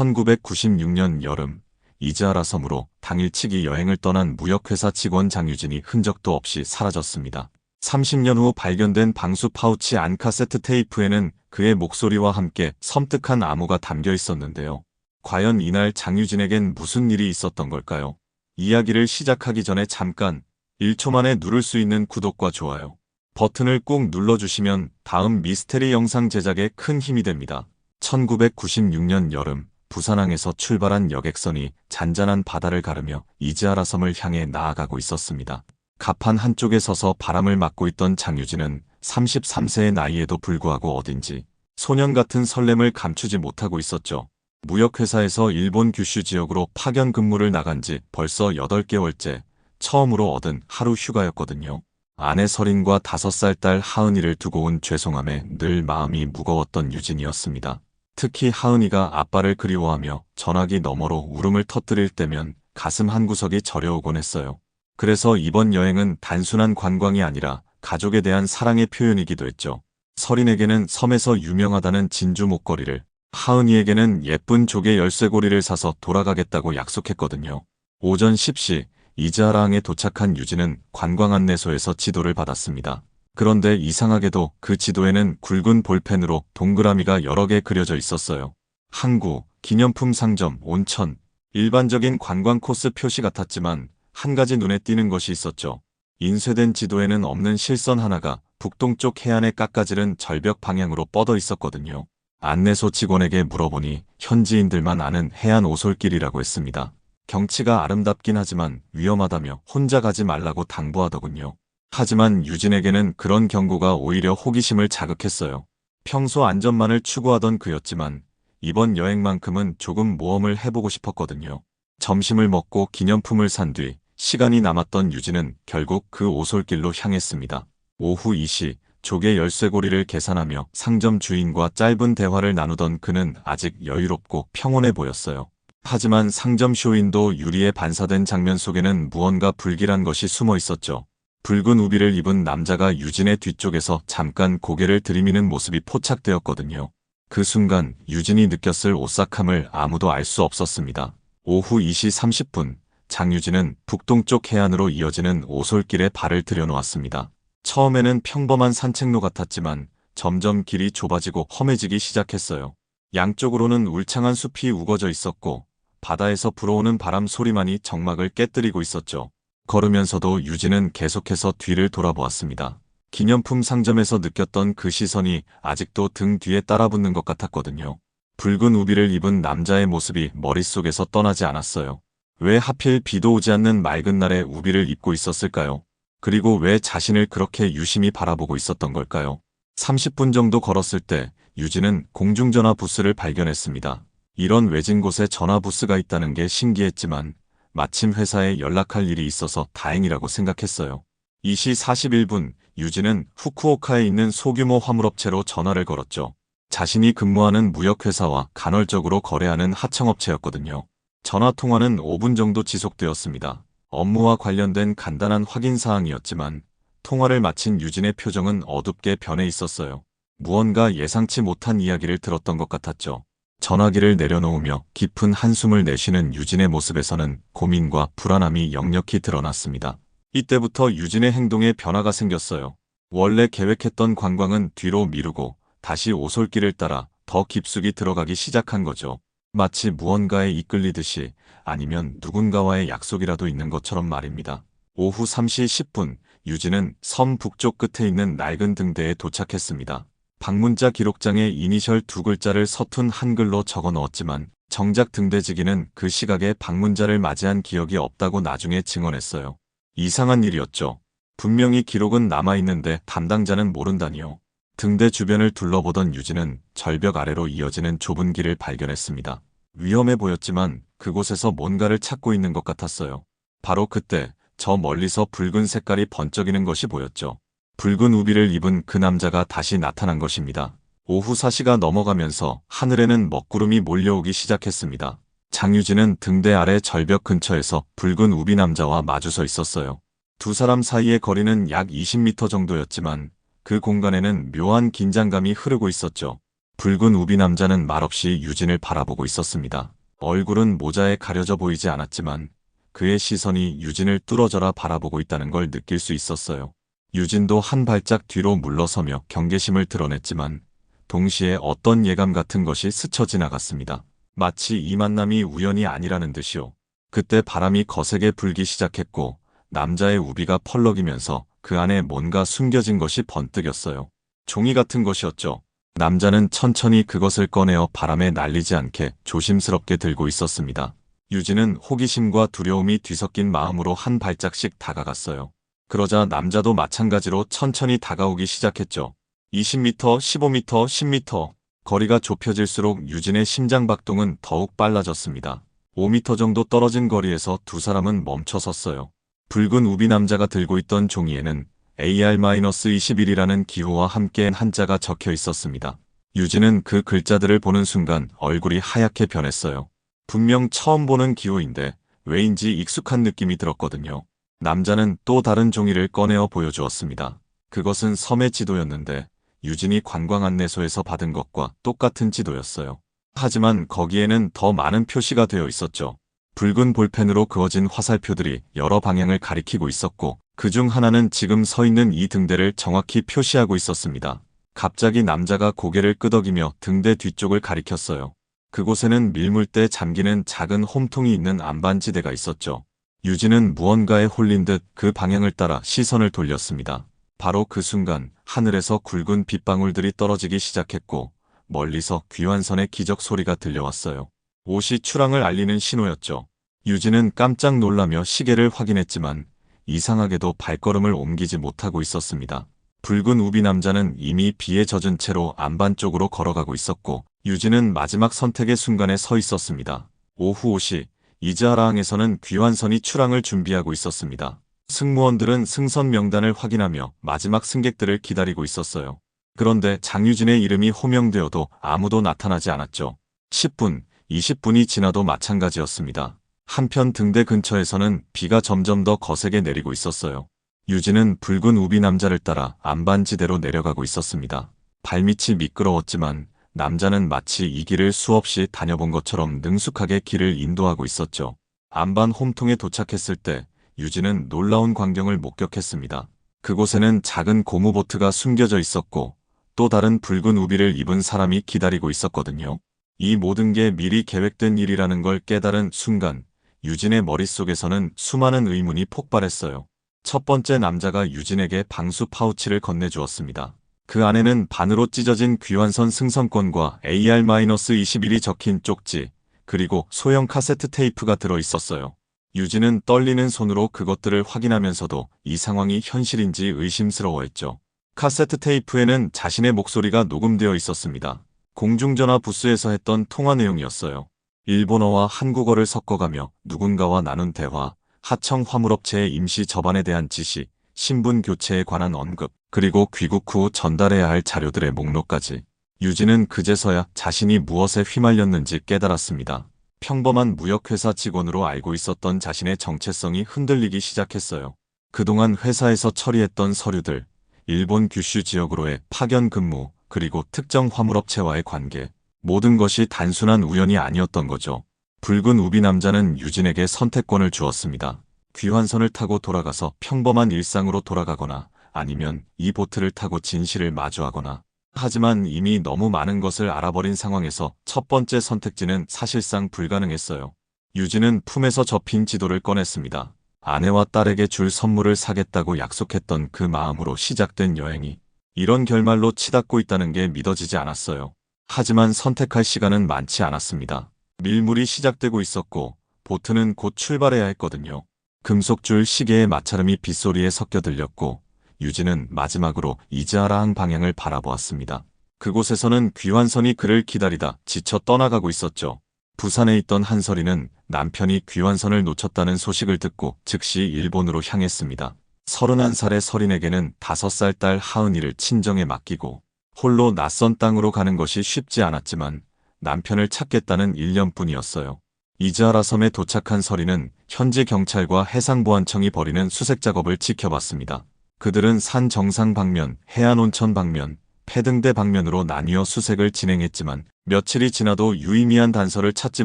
1996년 여름 이즈아라 섬으로 당일치기 여행을 떠난 무역회사 직원 장유진이 흔적도 없이 사라졌습니다. 30년 후 발견된 방수 파우치 안 카세트 테이프에는 그의 목소리와 함께 섬뜩한 암호가 담겨 있었는데요. 과연 이날 장유진에겐 무슨 일이 있었던 걸까요? 이야기를 시작하기 전에 잠깐 1초 만에 누를 수 있는 구독과 좋아요 버튼을 꾹 눌러주시면 다음 미스테리 영상 제작에 큰 힘이 됩니다. 1996년 여름 부산항에서 출발한 여객선이 잔잔한 바다를 가르며 이즈아라 섬을 향해 나아가고 있었습니다. 갑판 한쪽에 서서 바람을 맞고 있던 장유진은 33세의 나이에도 불구하고 어딘지 소년 같은 설렘을 감추지 못하고 있었죠. 무역회사에서 일본 규슈 지역으로 파견 근무를 나간 지 벌써 8개월째 처음으로 얻은 하루 휴가였거든요. 아내 설인과 5살 딸 하은이를 두고 온 죄송함에 늘 마음이 무거웠던 유진이었습니다. 특히 하은이가 아빠를 그리워하며 전화기 너머로 울음을 터뜨릴 때면 가슴 한 구석이 저려오곤 했어요. 그래서 이번 여행은 단순한 관광이 아니라 가족에 대한 사랑의 표현이기도 했죠. 설인에게는 섬에서 유명하다는 진주 목걸이를, 하은이에게는 예쁜 조개 열쇠고리를 사서 돌아가겠다고 약속했거든요. 오전 10시 이즈아라항에 도착한 유진은 관광 안내소에서 지도를 받았습니다. 그런데 이상하게도 그 지도에는 굵은 볼펜으로 동그라미가 여러 개 그려져 있었어요. 항구, 기념품 상점, 온천, 일반적인 관광 코스 표시 같았지만 한 가지 눈에 띄는 것이 있었죠. 인쇄된 지도에는 없는 실선 하나가 북동쪽 해안의 깎아지른 절벽 방향으로 뻗어 있었거든요. 안내소 직원에게 물어보니 현지인들만 아는 해안 오솔길이라고 했습니다. 경치가 아름답긴 하지만 위험하다며 혼자 가지 말라고 당부하더군요. 하지만 유진에게는 그런 경고가 오히려 호기심을 자극했어요. 평소 안전만을 추구하던 그였지만 이번 여행만큼은 조금 모험을 해보고 싶었거든요. 점심을 먹고 기념품을 산 뒤 시간이 남았던 유진은 결국 그 오솔길로 향했습니다. 오후 2시 조개 열쇠고리를 계산하며 상점 주인과 짧은 대화를 나누던 그는 아직 여유롭고 평온해 보였어요. 하지만 상점 쇼윈도 유리에 반사된 장면 속에는 무언가 불길한 것이 숨어 있었죠. 붉은 우비를 입은 남자가 유진의 뒤쪽에서 잠깐 고개를 들이미는 모습이 포착되었거든요. 그 순간 유진이 느꼈을 오싹함을 아무도 알 수 없었습니다. 오후 2시 30분 장유진은 북동쪽 해안으로 이어지는 오솔길에 발을 들여놓았습니다. 처음에는 평범한 산책로 같았지만 점점 길이 좁아지고 험해지기 시작했어요. 양쪽으로는 울창한 숲이 우거져 있었고 바다에서 불어오는 바람 소리만이 정막을 깨뜨리고 있었죠. 걸으면서도 유진은 계속해서 뒤를 돌아보았습니다. 기념품 상점에서 느꼈던 그 시선이 아직도 등 뒤에 따라붙는 것 같았거든요. 붉은 우비를 입은 남자의 모습이 머릿속에서 떠나지 않았어요. 왜 하필 비도 오지 않는 맑은 날에 우비를 입고 있었을까요? 그리고 왜 자신을 그렇게 유심히 바라보고 있었던 걸까요? 30분 정도 걸었을 때 유진은 공중전화 부스를 발견했습니다. 이런 외진 곳에 전화 부스가 있다는 게 신기했지만 마침 회사에 연락할 일이 있어서 다행이라고 생각했어요. 2시 41분 유진은 후쿠오카에 있는 소규모 화물업체로 전화를 걸었죠. 자신이 근무하는 무역회사와 간헐적으로 거래하는 하청업체였거든요. 전화 통화는 5분 정도 지속되었습니다. 업무와 관련된 간단한 확인 사항이었지만 통화를 마친 유진의 표정은 어둡게 변해 있었어요. 무언가 예상치 못한 이야기를 들었던 것 같았죠. 전화기를 내려놓으며 깊은 한숨을 내쉬는 유진의 모습에서는 고민과 불안함이 역력히 드러났습니다. 이때부터 유진의 행동에 변화가 생겼어요. 원래 계획했던 관광은 뒤로 미루고 다시 오솔길을 따라 더 깊숙이 들어가기 시작한 거죠. 마치 무언가에 이끌리듯이 아니면 누군가와의 약속이라도 있는 것처럼 말입니다. 오후 3시 10분 유진은 섬 북쪽 끝에 있는 낡은 등대에 도착했습니다. 방문자 기록장에 이니셜 두 글자를 서툰 한글로 적어 넣었지만 정작 등대지기는 그 시각에 방문자를 맞이한 기억이 없다고 나중에 증언했어요. 이상한 일이었죠. 분명히 기록은 남아있는데 담당자는 모른다니요. 등대 주변을 둘러보던 유진은 절벽 아래로 이어지는 좁은 길을 발견했습니다. 위험해 보였지만 그곳에서 뭔가를 찾고 있는 것 같았어요. 바로 그때 저 멀리서 붉은 색깔이 번쩍이는 것이 보였죠. 붉은 우비를 입은 그 남자가 다시 나타난 것입니다. 오후 4시가 넘어가면서 하늘에는 먹구름이 몰려오기 시작했습니다. 장유진은 등대 아래 절벽 근처에서 붉은 우비 남자와 마주서 있었어요. 두 사람 사이의 거리는 약 20m 정도였지만 그 공간에는 묘한 긴장감이 흐르고 있었죠. 붉은 우비 남자는 말없이 유진을 바라보고 있었습니다. 얼굴은 모자에 가려져 보이지 않았지만 그의 시선이 유진을 뚫어져라 바라보고 있다는 걸 느낄 수 있었어요. 유진도 한 발짝 뒤로 물러서며 경계심을 드러냈지만 동시에 어떤 예감 같은 것이 스쳐 지나갔습니다. 마치 이 만남이 우연이 아니라는 듯이요. 그때 바람이 거세게 불기 시작했고 남자의 우비가 펄럭이면서 그 안에 뭔가 숨겨진 것이 번뜩였어요. 종이 같은 것이었죠. 남자는 천천히 그것을 꺼내어 바람에 날리지 않게 조심스럽게 들고 있었습니다. 유진은 호기심과 두려움이 뒤섞인 마음으로 한 발짝씩 다가갔어요. 그러자 남자도 마찬가지로 천천히 다가오기 시작했죠. 20m, 15m, 10m. 거리가 좁혀질수록 유진의 심장 박동은 더욱 빨라졌습니다. 5m 정도 떨어진 거리에서 두 사람은 멈춰 섰어요. 붉은 우비 남자가 들고 있던 종이에는 AR-21이라는 기호와 함께 한자가 적혀 있었습니다. 유진은 그 글자들을 보는 순간 얼굴이 하얗게 변했어요. 분명 처음 보는 기호인데 왜인지 익숙한 느낌이 들었거든요. 남자는 또 다른 종이를 꺼내어 보여주었습니다. 그것은 섬의 지도였는데 유진이 관광 안내소에서 받은 것과 똑같은 지도였어요. 하지만 거기에는 더 많은 표시가 되어 있었죠. 붉은 볼펜으로 그어진 화살표들이 여러 방향을 가리키고 있었고 그 중 하나는 지금 서 있는 이 등대를 정확히 표시하고 있었습니다. 갑자기 남자가 고개를 끄덕이며 등대 뒤쪽을 가리켰어요. 그곳에는 밀물 때 잠기는 작은 홈통이 있는 안반지대가 있었죠. 유진은 무언가에 홀린 듯 그 방향을 따라 시선을 돌렸습니다. 바로 그 순간 하늘에서 굵은 빗방울들이 떨어지기 시작했고 멀리서 귀환선의 기적 소리가 들려왔어요. 옷이 출항을 알리는 신호였죠. 유진은 깜짝 놀라며 시계를 확인했지만 이상하게도 발걸음을 옮기지 못하고 있었습니다. 붉은 우비 남자는 이미 비에 젖은 채로 안반 쪽으로 걸어가고 있었고 유진은 마지막 선택의 순간에 서 있었습니다. 오후 5시 이즈아라항에서는 귀환선이 출항을 준비하고 있었습니다. 승무원들은 승선 명단을 확인하며 마지막 승객들을 기다리고 있었어요. 그런데 장유진의 이름이 호명되어도 아무도 나타나지 않았죠. 10분, 20분이 지나도 마찬가지였습니다. 한편 등대 근처에서는 비가 점점 더 거세게 내리고 있었어요. 유진은 붉은 우비 남자를 따라 안반지대로 내려가고 있었습니다. 발밑이 미끄러웠지만 남자는 마치 이 길을 수없이 다녀본 것처럼 능숙하게 길을 인도하고 있었죠. 안반 홈통에 도착했을 때 유진은 놀라운 광경을 목격했습니다. 그곳에는 작은 고무보트가 숨겨져 있었고 또 다른 붉은 우비를 입은 사람이 기다리고 있었거든요. 이 모든 게 미리 계획된 일이라는 걸 깨달은 순간 유진의 머릿속에서는 수많은 의문이 폭발했어요. 첫 번째 남자가 유진에게 방수 파우치를 건네주었습니다. 그 안에는 반으로 찢어진 귀환선 승선권과 AR-21이 적힌 쪽지, 그리고 소형 카세트 테이프가 들어 있었어요. 유진은 떨리는 손으로 그것들을 확인하면서도 이 상황이 현실인지 의심스러워했죠. 카세트 테이프에는 자신의 목소리가 녹음되어 있었습니다. 공중전화 부스에서 했던 통화 내용이었어요. 일본어와 한국어를 섞어가며 누군가와 나눈 대화, 하청 화물업체의 임시 접안에 대한 지시, 신분 교체에 관한 언급, 그리고 귀국 후 전달해야 할 자료들의 목록까지. 유진은 그제서야 자신이 무엇에 휘말렸는지 깨달았습니다. 평범한 무역회사 직원으로 알고 있었던 자신의 정체성이 흔들리기 시작했어요. 그동안 회사에서 처리했던 서류들, 일본 규슈 지역으로의 파견 근무, 그리고 특정 화물업체와의 관계, 모든 것이 단순한 우연이 아니었던 거죠. 붉은 우비 남자는 유진에게 선택권을 주었습니다. 귀환선을 타고 돌아가서 평범한 일상으로 돌아가거나 아니면 이 보트를 타고 진실을 마주하거나 하지만 이미 너무 많은 것을 알아버린 상황에서 첫 번째 선택지는 사실상 불가능했어요. 유진은 품에서 접힌 지도를 꺼냈습니다. 아내와 딸에게 줄 선물을 사겠다고 약속했던 그 마음으로 시작된 여행이 이런 결말로 치닫고 있다는 게 믿어지지 않았어요. 하지만 선택할 시간은 많지 않았습니다. 밀물이 시작되고 있었고 보트는 곧 출발해야 했거든요. 금속줄 시계의 마찰음이 빗소리에 섞여 들렸고 유진은 마지막으로 이즈아라항 방향을 바라보았습니다. 그곳에서는 귀환선이 그를 기다리다 지쳐 떠나가고 있었죠. 부산에 있던 한설이는 남편이 귀환선을 놓쳤다는 소식을 듣고 즉시 일본으로 향했습니다. 31살의 설인에게는 5살 딸 하은이를 친정에 맡기고 홀로 낯선 땅으로 가는 것이 쉽지 않았지만 남편을 찾겠다는 일념뿐이었어요. 이즈아라 섬에 도착한 설이는 현지 경찰과 해상보안청이 벌이는 수색 작업을 지켜봤습니다. 그들은 산 정상 방면, 해안 온천 방면, 패등대 방면으로 나뉘어 수색을 진행했지만 며칠이 지나도 유의미한 단서를 찾지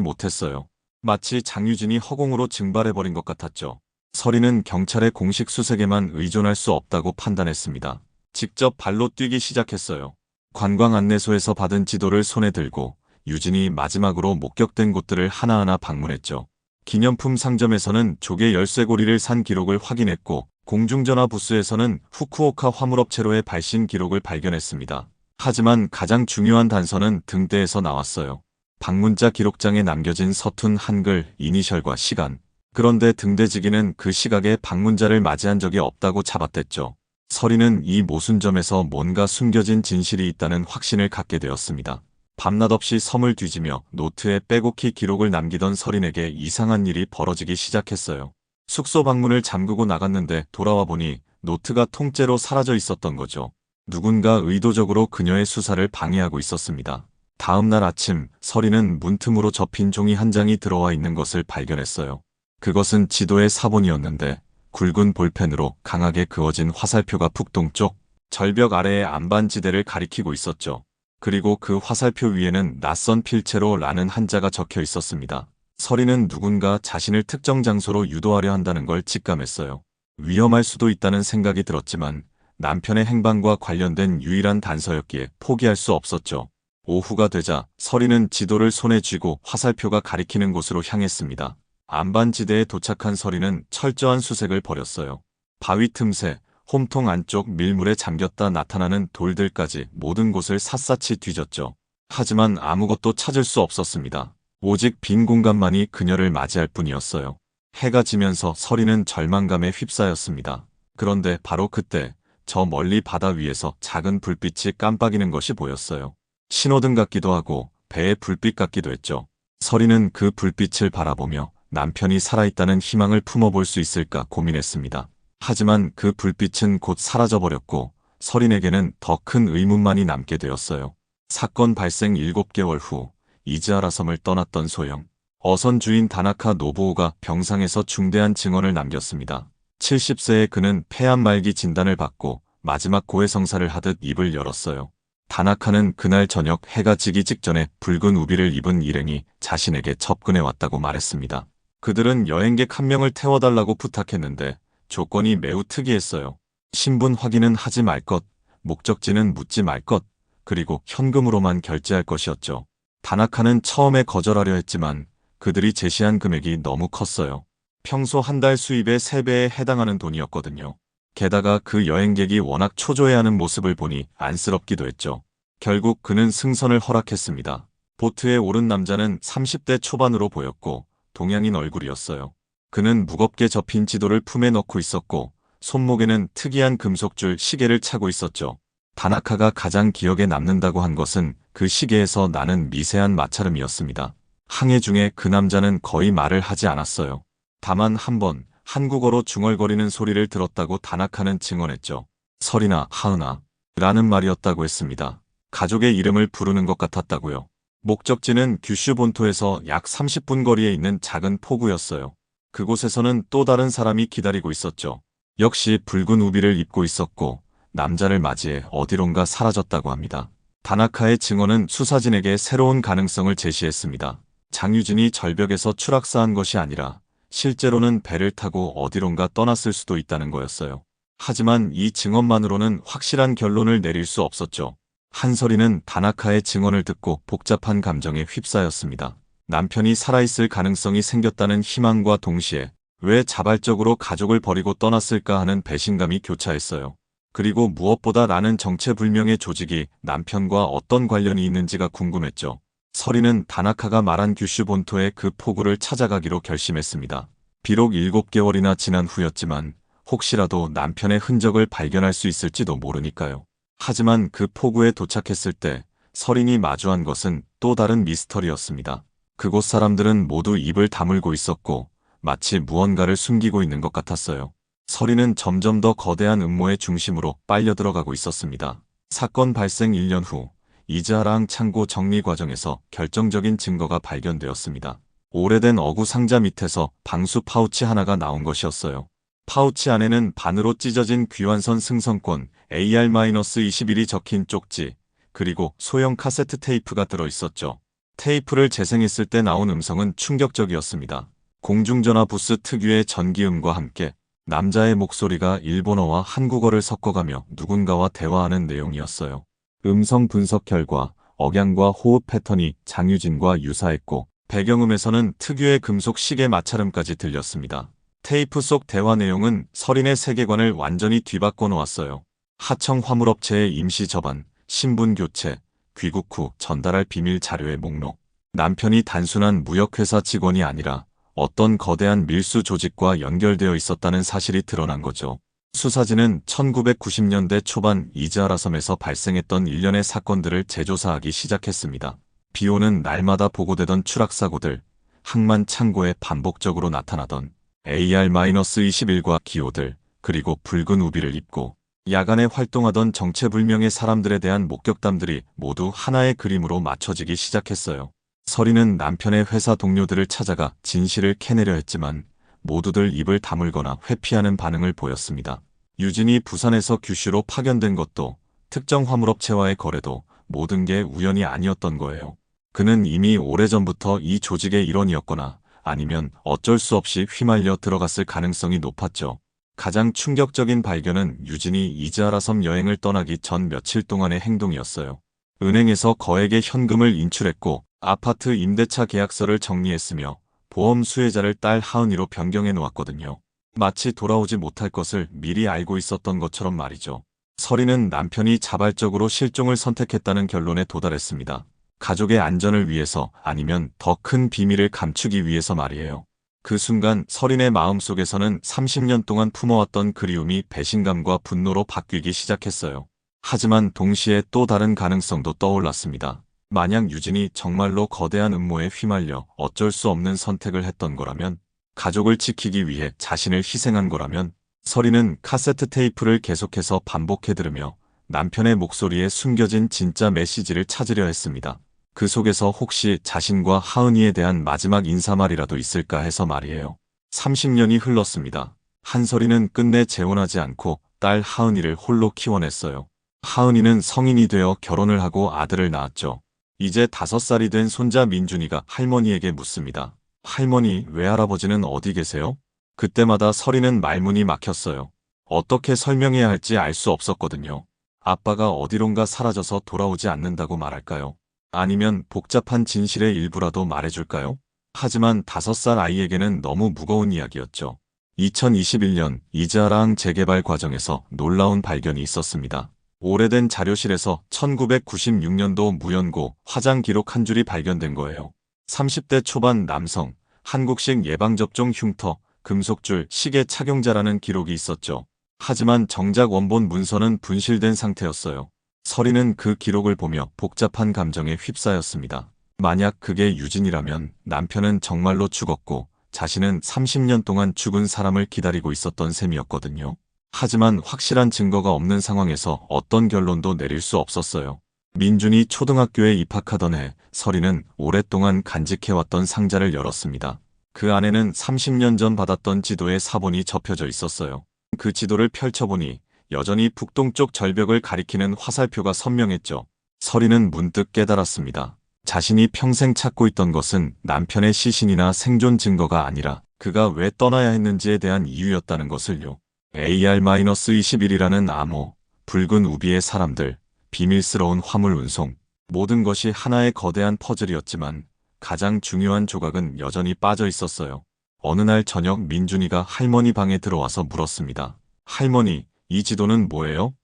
못했어요. 마치 장유진이 허공으로 증발해버린 것 같았죠. 서리는 경찰의 공식 수색에만 의존할 수 없다고 판단했습니다. 직접 발로 뛰기 시작했어요. 관광 안내소에서 받은 지도를 손에 들고 유진이 마지막으로 목격된 곳들을 하나하나 방문했죠. 기념품 상점에서는 조개 열쇠고리를 산 기록을 확인했고 공중전화 부스에서는 후쿠오카 화물업체로의 발신 기록을 발견했습니다. 하지만 가장 중요한 단서는 등대에서 나왔어요. 방문자 기록장에 남겨진 서툰 한글, 이니셜과 시간. 그런데 등대지기는 그 시각에 방문자를 맞이한 적이 없다고 잡아댔죠. 서리는 이 모순점에서 뭔가 숨겨진 진실이 있다는 확신을 갖게 되었습니다. 밤낮 없이 섬을 뒤지며 노트에 빼곡히 기록을 남기던 서린에게 이상한 일이 벌어지기 시작했어요. 숙소 방문을 잠그고 나갔는데 돌아와 보니 노트가 통째로 사라져 있었던 거죠. 누군가 의도적으로 그녀의 수사를 방해하고 있었습니다. 다음 날 아침 서리는 문틈으로 접힌 종이 한 장이 들어와 있는 것을 발견했어요. 그것은 지도의 사본이었는데 굵은 볼펜으로 강하게 그어진 화살표가 북동쪽 절벽 아래의 안반지대를 가리키고 있었죠. 그리고 그 화살표 위에는 낯선 필체로 라는 한자가 적혀 있었습니다. 서리는 누군가 자신을 특정 장소로 유도하려 한다는 걸 직감했어요. 위험할 수도 있다는 생각이 들었지만 남편의 행방과 관련된 유일한 단서였기에 포기할 수 없었죠. 오후가 되자 서리는 지도를 손에 쥐고 화살표가 가리키는 곳으로 향했습니다. 안반지대에 도착한 서리는 철저한 수색을 벌였어요. 바위 틈새, 홈통 안쪽 밀물에 잠겼다 나타나는 돌들까지 모든 곳을 샅샅이 뒤졌죠. 하지만 아무것도 찾을 수 없었습니다. 오직 빈 공간만이 그녀를 맞이할 뿐이었어요. 해가 지면서 서리는 절망감에 휩싸였습니다. 그런데 바로 그때 저 멀리 바다 위에서 작은 불빛이 깜빡이는 것이 보였어요. 신호등 같기도 하고 배의 불빛 같기도 했죠. 서리는 그 불빛을 바라보며 남편이 살아있다는 희망을 품어볼 수 있을까 고민했습니다. 하지만 그 불빛은 곧 사라져버렸고 서린에게는 더 큰 의문만이 남게 되었어요. 사건 발생 7개월 후 이즈하라 섬을 떠났던 소영. 어선 주인 다나카 노부오가 병상에서 중대한 증언을 남겼습니다. 70세의 그는 폐암 말기 진단을 받고 마지막 고해성사를 하듯 입을 열었어요. 다나카는 그날 저녁 해가 지기 직전에 붉은 우비를 입은 일행이 자신에게 접근해 왔다고 말했습니다. 그들은 여행객 한 명을 태워달라고 부탁했는데 조건이 매우 특이했어요. 신분 확인은 하지 말 것, 목적지는 묻지 말 것, 그리고 현금으로만 결제할 것이었죠. 다나카는 처음에 거절하려 했지만 그들이 제시한 금액이 너무 컸어요. 평소 한 달 수입의 3배에 해당하는 돈이었거든요. 게다가 그 여행객이 워낙 초조해하는 모습을 보니 안쓰럽기도 했죠. 결국 그는 승선을 허락했습니다. 보트에 오른 남자는 30대 초반으로 보였고 동양인 얼굴이었어요. 그는 무겁게 접힌 지도를 품에 넣고 있었고 손목에는 특이한 금속줄 시계를 차고 있었죠. 다나카가 가장 기억에 남는다고 한 것은 그 시계에서 나는 미세한 마찰음이었습니다. 항해 중에 그 남자는 거의 말을 하지 않았어요. 다만 한 번 한국어로 중얼거리는 소리를 들었다고 다나카는 증언했죠. 설이나 하은아 라는 말이었다고 했습니다. 가족의 이름을 부르는 것 같았다고요. 목적지는 규슈 본토에서 약 30분 거리에 있는 작은 포구였어요. 그곳에서는 또 다른 사람이 기다리고 있었죠. 역시 붉은 우비를 입고 있었고 남자를 맞이해 어디론가 사라졌다고 합니다. 다나카의 증언은 수사진에게 새로운 가능성을 제시했습니다. 장유진이 절벽에서 추락사한 것이 아니라 실제로는 배를 타고 어디론가 떠났을 수도 있다는 거였어요. 하지만 이 증언만으로는 확실한 결론을 내릴 수 없었죠. 한설이는 다나카의 증언을 듣고 복잡한 감정에 휩싸였습니다. 남편이 살아있을 가능성이 생겼다는 희망과 동시에 왜 자발적으로 가족을 버리고 떠났을까 하는 배신감이 교차했어요. 그리고 무엇보다 나는 정체불명의 조직이 남편과 어떤 관련이 있는지가 궁금했죠. 서리는 다나카가 말한 규슈 본토의 그 포구를 찾아가기로 결심했습니다. 비록 7개월이나 지난 후였지만 혹시라도 남편의 흔적을 발견할 수 있을지도 모르니까요. 하지만 그 포구에 도착했을 때 서린이 마주한 것은 또 다른 미스터리였습니다. 그곳 사람들은 모두 입을 다물고 있었고 마치 무언가를 숨기고 있는 것 같았어요. 서리는 점점 더 거대한 음모의 중심으로 빨려 들어가고 있었습니다. 사건 발생 1년 후 이즈하랑 창고 정리 과정에서 결정적인 증거가 발견되었습니다. 오래된 어구 상자 밑에서 방수 파우치 하나가 나온 것이었어요. 파우치 안에는 반으로 찢어진 귀환선 승선권 AR-21이 적힌 쪽지, 그리고 소형 카세트 테이프가 들어있었죠. 테이프를 재생했을 때 나온 음성은 충격적이었습니다. 공중전화 부스 특유의 전기음과 함께 남자의 목소리가 일본어와 한국어를 섞어가며 누군가와 대화하는 내용이었어요. 음성 분석 결과 억양과 호흡 패턴이 장유진과 유사했고 배경음에서는 특유의 금속 시계 마찰음까지 들렸습니다. 테이프 속 대화 내용은 설인의 세계관을 완전히 뒤바꿔 놓았어요. 하청 화물업체의 임시 접안, 신분 교체, 귀국 후 전달할 비밀 자료의 목록. 남편이 단순한 무역회사 직원이 아니라 어떤 거대한 밀수 조직과 연결되어 있었다는 사실이 드러난 거죠. 수사진은 1990년대 초반 이즈아라 섬에서 발생했던 일련의 사건들을 재조사하기 시작했습니다. 비오는 날마다 보고되던 추락사고들, 항만 창고에 반복적으로 나타나던 AR-21과 기호들, 그리고 붉은 우비를 입고 야간에 활동하던 정체불명의 사람들에 대한 목격담들이 모두 하나의 그림으로 맞춰지기 시작했어요. 서리는 남편의 회사 동료들을 찾아가 진실을 캐내려 했지만 모두들 입을 다물거나 회피하는 반응을 보였습니다. 유진이 부산에서 규슈로 파견된 것도 특정 화물업체와의 거래도 모든 게 우연이 아니었던 거예요. 그는 이미 오래전부터 이 조직의 일원이었거나 아니면 어쩔 수 없이 휘말려 들어갔을 가능성이 높았죠. 가장 충격적인 발견은 유진이 이즈아라 섬 여행을 떠나기 전 며칠 동안의 행동이었어요. 은행에서 거액의 현금을 인출했고 아파트 임대차 계약서를 정리했으며 보험 수혜자를 딸 하은이로 변경해 놓았거든요. 마치 돌아오지 못할 것을 미리 알고 있었던 것처럼 말이죠. 서리는 남편이 자발적으로 실종을 선택했다는 결론에 도달했습니다. 가족의 안전을 위해서 아니면 더 큰 비밀을 감추기 위해서 말이에요. 그 순간 서린의 마음속에서는 30년 동안 품어왔던 그리움이 배신감과 분노로 바뀌기 시작했어요. 하지만 동시에 또 다른 가능성도 떠올랐습니다. 만약 유진이 정말로 거대한 음모에 휘말려 어쩔 수 없는 선택을 했던 거라면, 가족을 지키기 위해 자신을 희생한 거라면, 서리는 카세트 테이프를 계속해서 반복해 들으며 남편의 목소리에 숨겨진 진짜 메시지를 찾으려 했습니다. 그 속에서 혹시 자신과 하은이에 대한 마지막 인사말이라도 있을까 해서 말이에요. 30년이 흘렀습니다. 한설이는 끝내 재혼하지 않고 딸 하은이를 홀로 키워냈어요. 하은이는 성인이 되어 결혼을 하고 아들을 낳았죠. 이제 다섯 살이 된 손자 민준이가 할머니에게 묻습니다. 할머니, 외할아버지는 어디 계세요? 그때마다 서리는 말문이 막혔어요. 어떻게 설명해야 할지 알 수 없었거든요. 아빠가 어디론가 사라져서 돌아오지 않는다고 말할까요? 아니면 복잡한 진실의 일부라도 말해줄까요? 하지만 다섯 살 아이에게는 너무 무거운 이야기였죠. 2021년 이자라항 재개발 과정에서 놀라운 발견이 있었습니다. 오래된 자료실에서 1996년도 무연고 화장 기록 한 줄이 발견된 거예요. 30대 초반 남성, 한국식 예방접종 흉터, 금속줄, 시계 착용자라는 기록이 있었죠. 하지만 정작 원본 문서는 분실된 상태였어요. 서리는 그 기록을 보며 복잡한 감정에 휩싸였습니다. 만약 그게 유진이라면 남편은 정말로 죽었고 자신은 30년 동안 죽은 사람을 기다리고 있었던 셈이었거든요. 하지만 확실한 증거가 없는 상황에서 어떤 결론도 내릴 수 없었어요. 민준이 초등학교에 입학하던 해 서리는 오랫동안 간직해왔던 상자를 열었습니다. 그 안에는 30년 전 받았던 지도의 사본이 접혀져 있었어요. 그 지도를 펼쳐보니 여전히 북동쪽 절벽을 가리키는 화살표가 선명했죠. 서리는 문득 깨달았습니다. 자신이 평생 찾고 있던 것은 남편의 시신이나 생존 증거가 아니라 그가 왜 떠나야 했는지에 대한 이유였다는 것을요. AR-21이라는 암호, 붉은 우비의 사람들, 비밀스러운 화물 운송, 모든 것이 하나의 거대한 퍼즐이었지만 가장 중요한 조각은 여전히 빠져 있었어요. 어느 날 저녁 민준이가 할머니 방에 들어와서 물었습니다. 할머니, 이 지도는 뭐예요?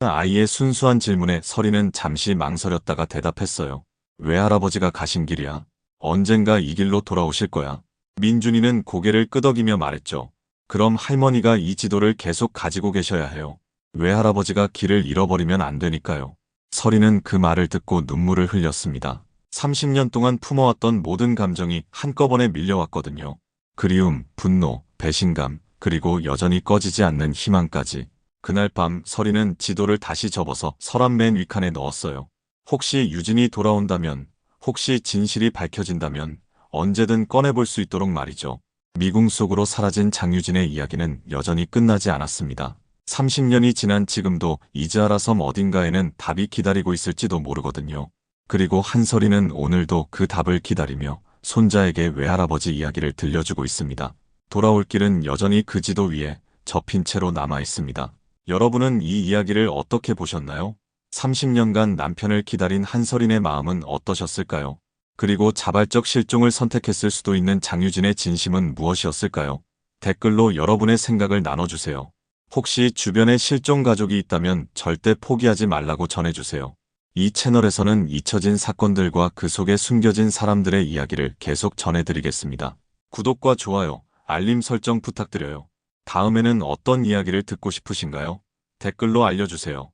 아이의 순수한 질문에 서리는 잠시 망설였다가 대답했어요. 외할아버지가 가신 길이야. 언젠가 이 길로 돌아오실 거야. 민준이는 고개를 끄덕이며 말했죠. 그럼 할머니가 이 지도를 계속 가지고 계셔야 해요. 외할아버지가 길을 잃어버리면 안 되니까요. 서리는 그 말을 듣고 눈물을 흘렸습니다. 30년 동안 품어왔던 모든 감정이 한꺼번에 밀려왔거든요. 그리움, 분노, 배신감, 그리고 여전히 꺼지지 않는 희망까지. 그날 밤 서리는 지도를 다시 접어서 서랍 맨 위칸에 넣었어요. 혹시 유진이 돌아온다면, 혹시 진실이 밝혀진다면 언제든 꺼내볼 수 있도록 말이죠. 미궁 속으로 사라진 장유진의 이야기는 여전히 끝나지 않았습니다. 30년이 지난 지금도 이즈아라 섬 어딘가에는 답이 기다리고 있을지도 모르거든요. 그리고 한설이는 오늘도 그 답을 기다리며 손자에게 외할아버지 이야기를 들려주고 있습니다. 돌아올 길은 여전히 그 지도 위에 접힌 채로 남아 있습니다. 여러분은 이 이야기를 어떻게 보셨나요? 30년간 남편을 기다린 한설인의 마음은 어떠셨을까요? 그리고 자발적 실종을 선택했을 수도 있는 장유진의 진심은 무엇이었을까요? 댓글로 여러분의 생각을 나눠주세요. 혹시 주변에 실종 가족이 있다면 절대 포기하지 말라고 전해주세요. 이 채널에서는 잊혀진 사건들과 그 속에 숨겨진 사람들의 이야기를 계속 전해드리겠습니다. 구독과 좋아요, 알림 설정 부탁드려요. 다음에는 어떤 이야기를 듣고 싶으신가요? 댓글로 알려주세요.